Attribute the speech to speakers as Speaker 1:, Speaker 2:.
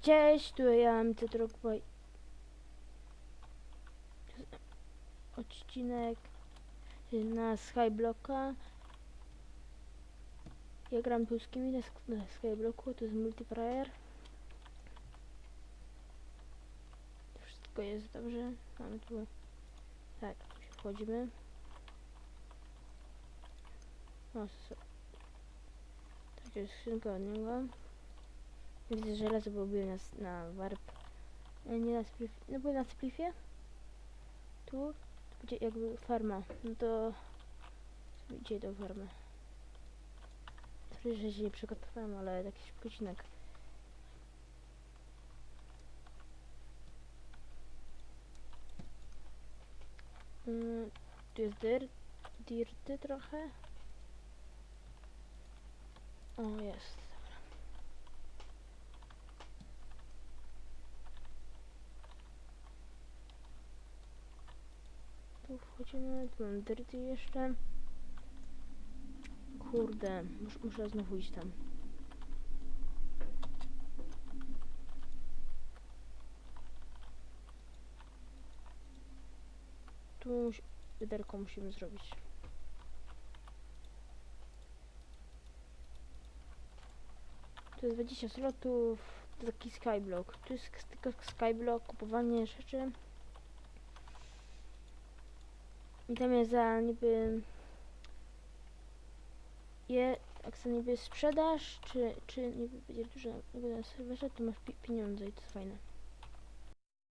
Speaker 1: Cześć, tu ja mam Tetrokboj. Odcinek na Skyblocka. Ja gram polskimi na, na Skyblocku, to jest multiplayer. Wszystko jest dobrze. Mamy tu... Tak, wchodzimy. O, so. Tak, jest skrzynka od niego. Widzę, że żelazo bo byłem na, na warp. e, Nie na splifie. No byłem na splifie. Tu. Będzie jakby farma. No to... Idzie do farmy. Sorry, że się nie przygotowałem, ale jakiś odcinek. Mm, tu jest dirt, dirty trochę. O, jest. Tu wchodzimy, tu mam dirty jeszcze. Kurde, mus, muszę znowu iść tam. Tu musi, wiaderko musimy zrobić. Tu jest 20 slotów, to taki skyblock. Tu jest tylko skyblock, kupowanie rzeczy. I tam jest za niby je, sobie niby sprzedaż, czy, czy niby będzie dużo niby na serwerze, to masz pi pieniądze i to jest fajne.